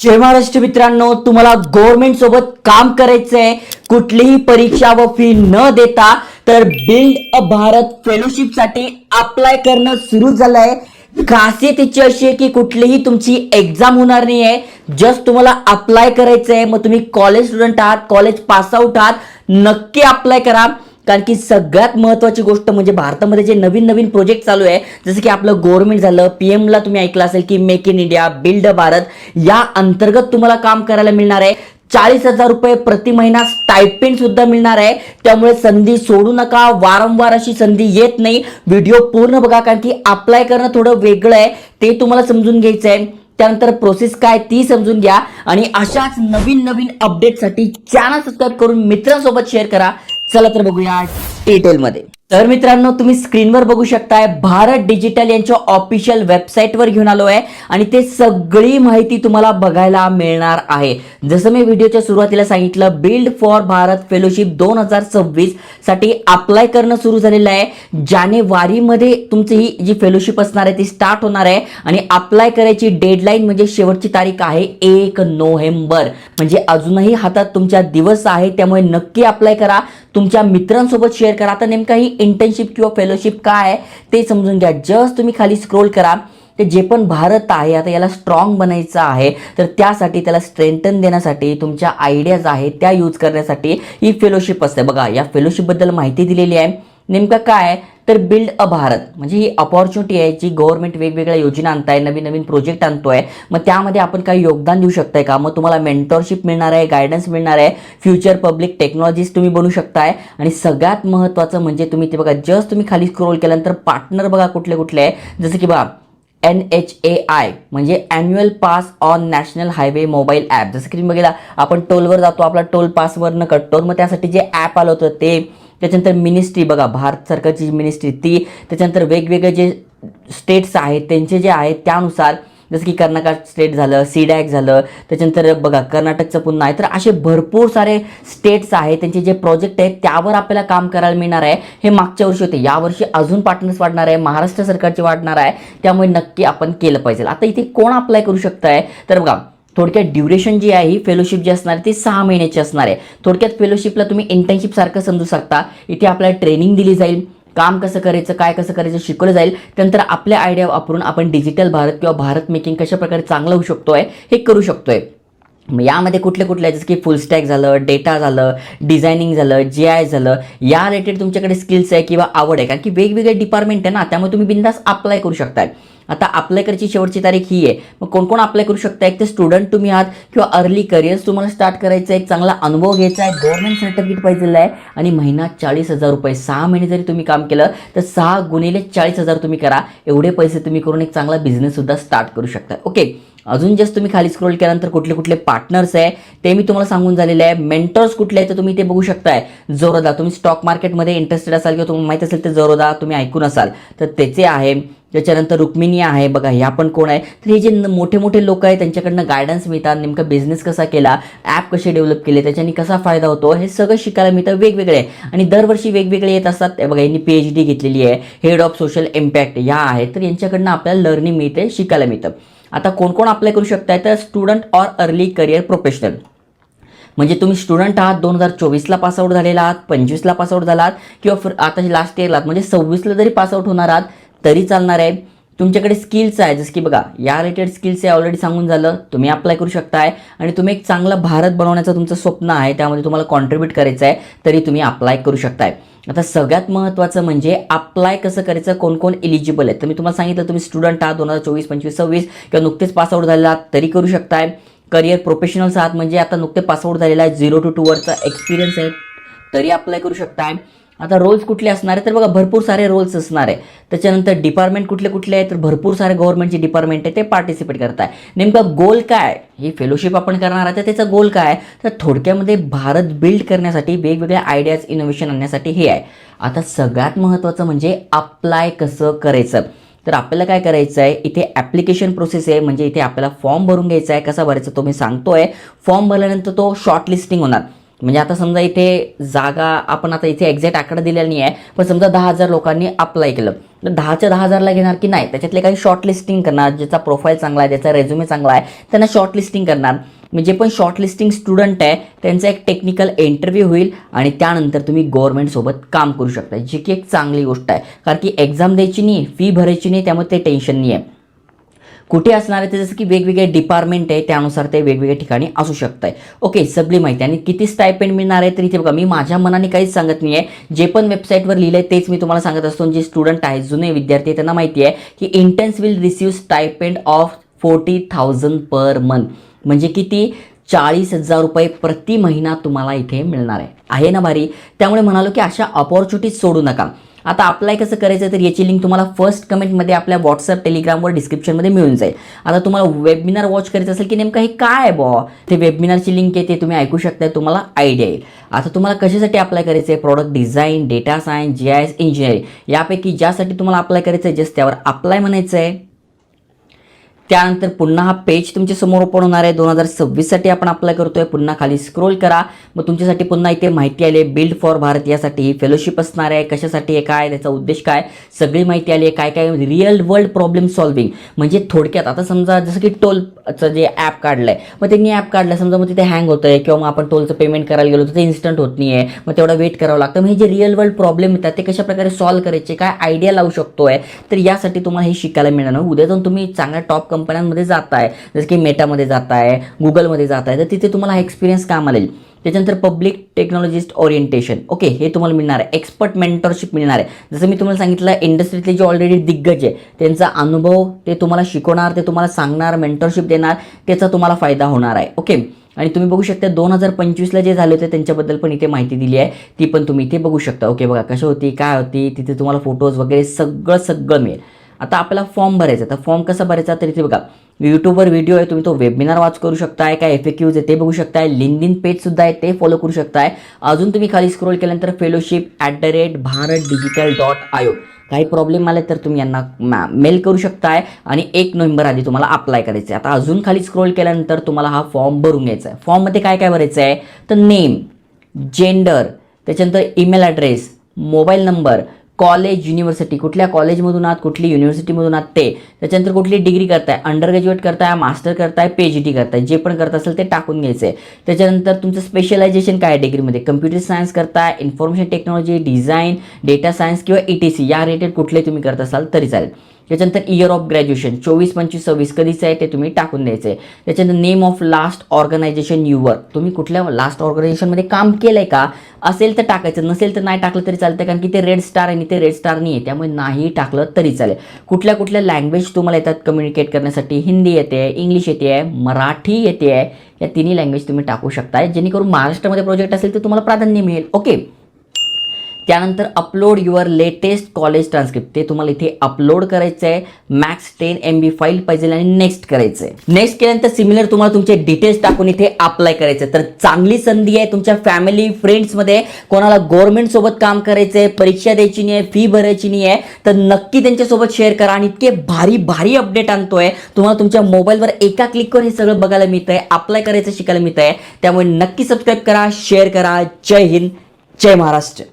जय महाराष्ट्र मित्रांनो तुम्हाला गव्हर्नमेंट सोबत काम करायचंय कुठलीही परीक्षा व फी न देता तर बिल्ड अ भारत फेलोशिपसाठी अप्लाय करणं सुरू झालंय. खासियत त्याची अशी आहे की कुठलीही तुमची एक्झाम होणार नाही आहे जस्ट तुम्हाला अप्लाय करायचंय. मग तुम्ही कॉलेज स्टुडंट आहात कॉलेज पास आउट आहात. नक्की अप्लाय करा. कारण की सगळ्यात महत्वाची गोष्ट म्हणजे भारतामध्ये जे नवीन नवीन प्रोजेक्ट चालू आहे जसं की आपलं गव्हर्नमेंट झालं पीएम ला तुम्ही ऐकलं असेल की make in India build Bharat या अंतर्गत तुम्हाला काम करायला मिळणार आहे. चाळीस हजार रुपये प्रति महिना स्टायपेंड सुद्धा मिळणार आहे. त्यामुळे संधी सोडू नका वारंवार अशी संधी येत नाही. व्हिडिओ पूर्ण बघा कारण की अप्लाय करणं थोडं वेगळं आहे. ते तुम्हाला समजून घ्यायचं आहे. त्यानंतर प्रोसेस काय ती समजून घ्या. आणि अशाच नवीन नवीन अपडेटसाठी चॅनल सबस्क्राईब करून मित्रांसोबत शेअर करा. चला तर बघूया डिटेलमध्ये. तर मित्रांनो तुम्ही स्क्रीनवर बघू शकताय भारत डिजिटल यांच्या ऑफिशियल वेबसाईटवर घेऊन आलो आहे आणि ते सगळी माहिती तुम्हाला बघायला मिळणार आहे. जसं मी व्हिडिओच्या सुरुवातीला सांगितलं बिल्ड फॉर भारत फेलोशिप दोन हजार सव्वीससाठी अप्लाय करणं सुरू झालेलं आहे. जानेवारीमध्ये तुमची ही जी फेलोशिप असणार आहे ती स्टार्ट होणार आहे आणि अप्लाय करायची डेडलाईन म्हणजे शेवटची तारीख आहे एक नोव्हेंबर. म्हणजे अजूनही हातात तुमच्या दिवस आहे त्यामुळे नक्की अप्लाय करा. तुमच्या मित्रांसोबत शेअर करा. आता नेमका ही इंटर्नशिप किंवा फेलोशिप काय आहे ते समजून घ्या. जस्ट तुम्ही खाली स्क्रोल करा. ते जे पण भारत आहे आता याला स्ट्रॉंग बनायचं आहे तर त्यासाठी त्याला स्ट्रेंथन देण्यासाठी तुमच्या आयडियाज आहेत त्या यूज करण्यासाठी ही फेलोशिप असते. बघा या फेलोशिपबद्दल माहिती दिलेली आहे. नेमकं काय? तर बिल्ड अ भारत. म्हणजे ही अपॉर्च्युनिटी आहे जी गव्हर्नमेंट वेगवेगळ्या योजना आणताय नवीन नवीन प्रोजेक्ट आणतोय. मग त्यामध्ये आपण काही योगदान देऊ शकताय का? मग तुम्हाला मेंटॉरशिप मिळणार आहे गायडन्स मिळणार आहे. फ्युचर पब्लिक टेक्नॉलॉजीज तुम्ही बनू शकताय. आणि सगळ्यात महत्त्वाचं म्हणजे तुम्ही ते बघा जस्ट तुम्ही खाली स्क्रोल केल्यानंतर पार्टनर बघा कुठले कुठले आहे. जसं की बघा एन एच ए आय म्हणजे annual pass on national highway mobile app जसं की तुम्ही बघितला आपण टोलवर जातो आपला टोल पासवरनं कटतो. मग त्यासाठी जे ॲप आलं होतं ते त्याच्यानंतर मिनिस्ट्री बघा भारत सरकारची जी मिनिस्ट्री ती त्याच्यानंतर वेगवेगळे जे स्टेट्स आहेत त्यांचे जे आहेत त्यानुसार जसं की कर्नाटक स्टेट झालं सीडॅक झालं त्याच्यानंतर बघा कर्नाटकचं पुन्हा आहे. तर असे भरपूर सारे स्टेट्स आहेत त्यांचे जे प्रोजेक्ट आहेत त्यावर आपल्याला काम करायला मिळणार आहे. हे मागच्या वर्षी होते. यावर्षी अजून पार्टनर्स वाढणार आहे महाराष्ट्र सरकारचे वाढणार आहे. त्यामुळे नक्की आपण केलं पाहिजे. आता इथे कोण अप्लाय करू शकताय? तर बघा थोडक्यात ड्युरेशन जी आहे ही फेलोशिप जी असणार आहे ती सहा महिन्याची असणार आहे. थोडक्यात फेलोशिपला तुम्ही इंटर्नशिप सारखं समजू शकता. इथे आपल्याला ट्रेनिंग दिली जाईल काम कसं करायचं काय कसं करायचं शिकवलं जाईल. त्यानंतर आपल्या आयडिया वापरून आपण डिजिटल भारत किंवा भारत मेकिंग कशा प्रकारे चांगलं होऊ शकतो आहे हे करू शकतो आहे यामध्ये कुठले कुठले आहे जसं की फुल स्टॅक झालं डेटा झालं डिझायनिंग झालं जे आय झालं या रिलेटेड तुमच्याकडे स्किल्स आहे किंवा आवड आहे. कारण की वेगवेगळे डिपार्टमेंट आहे ना त्यामुळे तुम्ही बिंदास अप्लाय करू शकताय. आता अप्लाय करायची शेवटची तारीख ही आहे. मग कोण कोण अप्लाय करू शकता एक तर स्टुडंट तुम्ही आहात किंवा अर्ली करिअर्स तुम्हाला स्टार्ट करायचं आहे. एक चांगला अनुभव घ्यायचा आहे. गव्हर्नमेंट सर्टिफिकेट पाहिजेलं आहे. आणि महिना चाळीस हजार रुपये. सहा महिने जरी तुम्ही काम केलं तर सहा गुणिले चाळीस हजार तुम्ही करा. एवढे पैसे तुम्ही करून एक चांगला बिझनेससुद्धा स्टार्ट करू शकता. ओके अजून जस्ट तुम्ही खाली स्क्रोल केल्यानंतर कुठले कुठले पार्टनर्स आहे ते मी तुम्हाला सांगून झालेले आहे. मेंटर्स कुठले आहेत तर तुम्ही ते बघू शकताय. जोरोदा तुम्ही स्टॉक मार्केटमध्ये इंटरेस्टेड असाल किंवा तुम्हाला माहीत असेल तर जोरोदा तुम्ही ऐकून असाल. तर त्याचे आहे त्याच्यानंतर रुक्मिणी आहे बघा ह्या पण कोण आहे? तर हे जे मोठे मोठे लोक आहेत त्यांच्याकडनं गायडन्स मिळतात. नेमका बिझनेस कसा केला? ॲप कसे डेव्हलप केले? त्याच्याने कसा फायदा होतो? हे सगळं शिकायला मिळतं वेगवेगळे. आणि दरवर्षी वेगवेगळे येत असतात. बघा यांनी पी एच डी घेतलेली आहे. हेड ऑफ सोशल इम्पॅक्ट ह्या आहेत. तर यांच्याकडनं आपल्याला लर्निंग मिळते शिकायला मिळतं. आता कोण कोण अप्लाय करू शकताय? तर student or early career professional म्हणजे तुम्ही स्टुडंट आहात दोन हजार चोवीसला पासआउट झालेला आहात पंचवीसला पासआउट झालात किंवा आता लास्ट इयरला म्हणजे सव्वीसला जरी पासआउट होणार आहात तरी चालणार आहे. तुमच्याकडे स्किल्स आहे. जसं की बघा या रिलेटेड स्किल्स हे ऑलरेडी सांगून झालं. तुम्ही अप्लाय करू शकताय. आणि तुम्ही एक चांगला भारत बनवण्याचं तुमचं स्वप्न आहे. त्यामध्ये तुम्हाला कॉन्ट्रीब्यूट करायचं आहे तरी तुम्ही अप्लाय करू शकताय. आता सगळ्यात महत्त्वाचं म्हणजे अप्लाय कसं करायचं? कोण कोण एलिजिबल आहे तर मी तुम्हाला सांगितलं तुम्ही स्टुडंट आहात दोन हजार चोवीस पंचवीस सव्वीस किंवा नुकतेच पासआउट झालेला आहात तरी करू शकताय. करिअर प्रोफेशनल्स आहात म्हणजे आता नुकते पासआउट झालेला आहे. झिरो टू टू वरचा एक्सपिरियन्स आहे. तरी अप्लाय करू शकताय. आता रोल्स कुठले असणार आहे तर बघा भरपूर सारे रोल्स असणार आहे. त्याच्यानंतर डिपार्टमेंट कुठले कुठले आहे तर भरपूर सारे गव्हर्नमेंटचे डिपार्टमेंट आहे ते पार्टिसिपेट करताय. नेमका गोल काय? ही फेलोशिप आपण करणार आहे तर त्याचा गोल काय? आहे तर थोडक्यामध्ये भारत बिल्ड करण्यासाठी वेगवेगळ्या आयडियाज इनोव्हेशन आणण्यासाठी हे आहे. आता सगळ्यात महत्त्वाचं म्हणजे अप्लाय कसं करायचं? तर आपल्याला काय करायचं आहे? इथे ॲप्लिकेशन प्रोसेस आहे म्हणजे इथे आपल्याला फॉर्म भरून घ्यायचा आहे. कसा भरायचा तो मी सांगतो आहे फॉर्म भरल्यानंतर तो शॉर्टलिस्टिंग होणार. म्हणजे आता समजा इथे जागा आपण आता इथे एक्झॅक्ट आकडा दिलेला नाही आहे पण समजा दहा हजार लोकांनी अप्लाय केलं. तर दहाच्या दहा हजारला घेणार की नाही? त्याच्यातले काही शॉर्ट लिस्टिंग करणार ज्याचा प्रोफाईल चांगला आहे ज्याचा रेझ्युमे चांगला आहे त्यांना शॉर्ट लिस्टिंग करणार. म्हणजे पण शॉर्ट लिस्टिंग स्टुडंट आहे त्यांचा एक टेक्निकल इंटरव्ह्यू होईल आणि त्यानंतर तुम्ही गव्हर्नमेंटसोबत काम करू शकता. जी की एक चांगली गोष्ट आहे. कारण की एक्झाम द्यायची नाही फी भरायची नाही त्यामुळे ते टेन्शन नाही आहे कुठे असणार आहे ते जसं की वेगवेगळे डिपार्टमेंट आहे त्यानुसार ते वेगवेगळ्या ठिकाणी असू शकतंय. आहे ओके सगळी माहिती. आणि किती स्टायपेंड मिळणार आहे तर इथे बघा मी माझ्या मनाने काहीच सांगत नाही आहे जे पण वेबसाईटवर लिहिलं आहे तेच मी तुम्हाला सांगत असतो. जे स्टुडंट आहेत जुने विद्यार्थी आहेत, त्यांना माहिती आहे की interns will receive stipend of forty thousand per month म्हणजे किती? चाळीस हजार रुपये प्रति महिना तुम्हाला इथे मिळणार आहे. आहे ना भारी? त्यामुळे म्हणालो की अशा ऑपॉर्च्युनिटीज सोडू नका. आता अप्लाय कसं करायचं तर याची लिंक तुम्हाला फर्स्ट कमेंटमध्ये आपल्या व्हॉट्सअप टेलिग्रामवर डिस्क्रिप्शनमध्ये मिळून जाईल. आता तुम्हाला वेबिनार वॉच करायचं असेल की नेमकं हे काय आहे बॉ ते वेबिनारची लिंक आहे ते तुम्ही ऐकू शकता तुम्हाला आयडिया येईल. आता तुम्हाला कशासाठी अप्लाय करायचं आहे? Product design data science G I S engineering यापैकी ज्यासाठी तुम्हाला अप्लाय करायचं आहे जस्ट त्यावर अप्लाय म्हणायचं आहे त्यानंतर पुन्हा हा पेज तुमच्यासमोर ओपन होणार आहे. दोन हजार सव्वीससाठी आपण अप्लाय करतोय. पुन्हा खाली स्क्रोल करा. मग तुमच्यासाठी पुन्हा इथे माहिती आली आहे. बिल्ड फॉर भारत यासाठी ही फेलोशिप असणार आहे. कशासाठी आहे? काय? त्याचा उद्देश काय? सगळी माहिती आली आहे. काय काय? रिअल वर्ल्ड प्रॉब्लेम सॉल्विंग म्हणजे थोडक्यात आता समजा जसं की टोल चं जे ॲप काढलं आहे मग त्यांनी ॲप काढलं समजा मग तिथे हँग होतं आहे किंवा मग आपण टोलचं पेमेंट करायला गेलो तर ते इन्स्टंट होत नाही आहे मग तेवढा वेट करावं लागतं. मग हे जे रिअल वर्ल्ड प्रॉब्लेम येतात ते कशा प्रकारे सॉल्व्ह करायचे काय आयडिया लावू शकतोय तर यासाठी तुम्हाला हे शिकायला मिळणार. उद्या जाऊन तुम्ही चांगल्या टॉप कंपन्यांमध्ये जाताय जसं की मेटामध्ये जाताय गुगलमध्ये जाताय तर तिथे तुम्हाला हा एक्सपिरियन्स काम आलेल त्याच्यानंतर पब्लिक टेक्नॉलॉजिस्ट ओरिएंटेशन ओके हे तुम्हाला मिळणार आहे. एक्सपर्ट मेंटरशिप मिळणार आहे. जसं मी तुम्हाला सांगितलं इंडस्ट्रीतले जे ऑलरेडी दिग्गज आहे त्यांचा अनुभव ते तुम्हाला शिकवणार ते तुम्हाला सांगणार मेंटरशिप देणार त्याचा तुम्हाला फायदा होणार आहे. ओके आणि तुम्ही बघू शकता दोन हजार पंचवीसला जे झाले होते त्यांच्याबद्दल पण इथे माहिती दिली आहे. ती पण तुम्ही इथे बघू शकता. ओके बघा कशी होती काय होती तिथे तुम्हाला फोटोज वगैरे सगळं सगळं मिळेल. आता आपल्याला फॉर्म भरायचा तर फॉर्म कसा भरायचा? तर इथे बघा यूट्यूबवर व्हिडिओ आहे तुम्ही तो वेबिनार वॉच करू शकताय काय एफ आहे ते बघू शकताय लिंक पेज सुद्धा आहे ते फॉलो करू शकताय. अजून तुम्ही खाली स्क्रोल केल्यानंतर fellowship at the rate Bharat digital dot io काही प्रॉब्लेम आले तर तुम्ही यांना मेल करू शकताय आणि एक नोव्हेंबर आधी तुम्हाला अप्लाय करायचं आहे आता अजून खाली स्क्रोल केल्यानंतर तुम्हाला हा फॉर्म भरून घ्यायचा आहे फॉर्ममध्ये काय काय भरायचं आहे तर नेम जेंडर त्याच्यानंतर email address mobile number college university कुठल्या कॉलेजमधून आहात कुठली युनिव्हर्सिटीमधून आहात ते. त्याच्यानंतर कुठली डिग्री करताय अंडर ग्रॅज्युएट करताय मास्टर करताय पी एच डी करताय. जे पण करत असेल ते टाकून घ्यायचं आहे त्याच्यानंतर तुमचं स्पेशलायझेशन काय आहे डिग्रीमध्ये कम्प्युटर सायन्स करताय information technology design data science किंवा ई टी सी या रिलेटेड कुठले तुम्ही करत असाल तरी चालेल. त्याच्यानंतर इयर ऑफ ग्रॅज्युएशन चोवीस पंचवीस सव्वीस कधीचं आहे ते तुम्ही टाकून द्यायचं आहे त्याच्यानंतर name of last organisation your तुम्ही कुठल्या लास्ट ऑर्गनायझेशनमध्ये काम केलं आहे का? असेल तर टाकायचं नसेल तर नाही टाकलं तरी चालतं कारण की ते रेड स्टार आणि ते रेड स्टार नाही आहे त्यामुळे नाही टाकलं तरी चालेल. कुठल्या कुठल्या लँग्वेज तुम्हाला येतात कम्युनिकेट करण्यासाठी? हिंदी येते आहे इंग्लिश येते आहे मराठी येते. आहे या तिन्ही लँग्वेज तुम्ही टाकू शकताय. जेणेकरून महाराष्ट्रामध्ये प्रोजेक्ट असेल तर तुम्हाला प्राधान्य मिळेल. ओके त्यानंतर upload your latest college transcript ते तुम्हाला इथे अपलोड करायचं आहे max ten M B file पाहिजे आणि नेक्स्ट करायचं आहे नेक्स्ट केल्यानंतर सिमिलर तुम्हाला तुमचे डिटेल्स टाकून इथे अप्लाय करायचं तर चांगली संधी आहे तुमच्या फॅमिली फ्रेंड्समध्ये कोणाला गव्हर्नमेंट सोबत काम करायचं आहे परीक्षा द्यायची नाही आहे फी भरायची नाही आहे तर नक्की त्यांच्यासोबत शेअर करा आणि इतके भारी भारी अपडेट आणतोय. तुम्हाला तुमच्या मोबाईलवर एका क्लिकवर हे सगळं बघायला मिळतं आहे अप्लाय करायचं शिकायला मिळतं आहे त्यामुळे नक्की सबस्क्राईब करा शेअर करा. जय हिंद जय महाराष्ट्र.